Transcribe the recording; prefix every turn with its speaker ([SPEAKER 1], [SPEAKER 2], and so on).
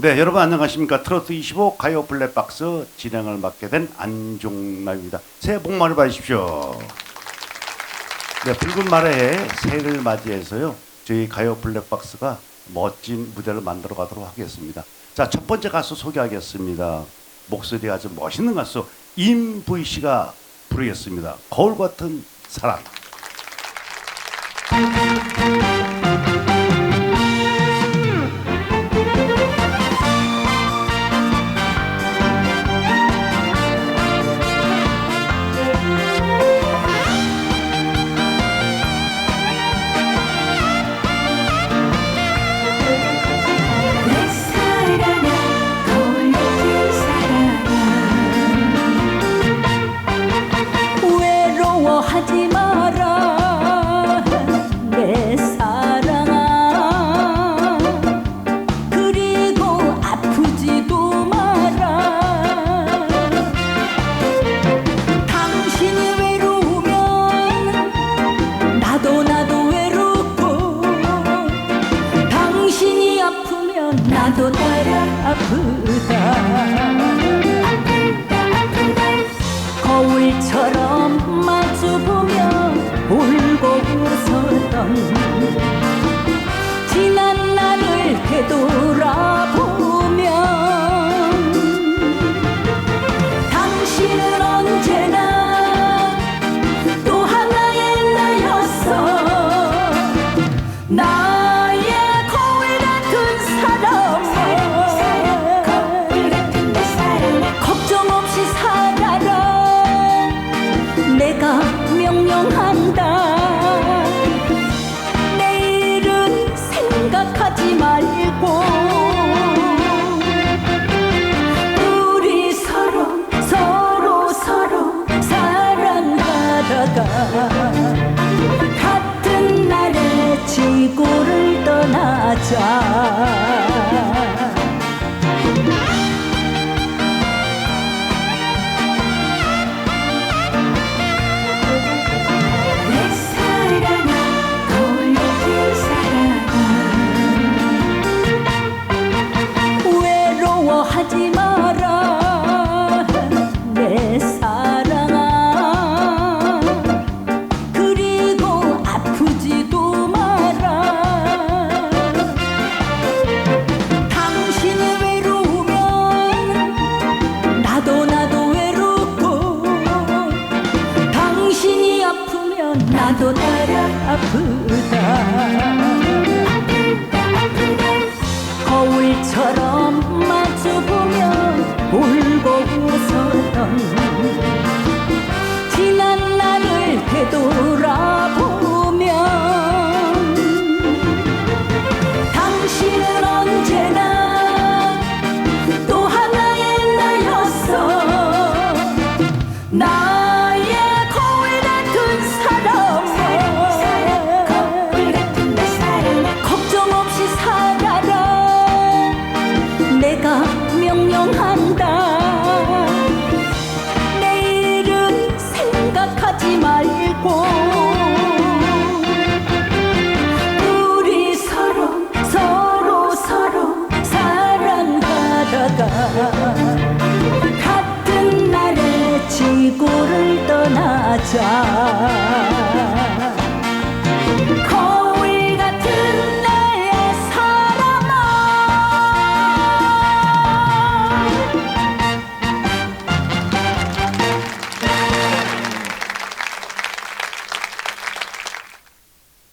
[SPEAKER 1] 네, 여러분 안녕하십니까? 트로트 25 가요 블랙박스 진행을 맡게 된 안종남입니다. 새해 복 많이 받으십시오. 네, 붉은 말에 새해를 맞이해서요. 저희 가요 블랙박스가 멋진 무대를 만들어 가도록 하겠습니다. 자, 첫 번째 가수 소개하겠습니다. 목소리가 아주 멋있는 가수 임부희 씨가 부르겠습니다. 거울 같은 사랑.
[SPEAKER 2] 아프다 거울처럼 마주보며 울고 웃었던 지난 날을 되돌아 같은 날에 지구를 떠나자 나도 따라 아프다. 거울처럼 같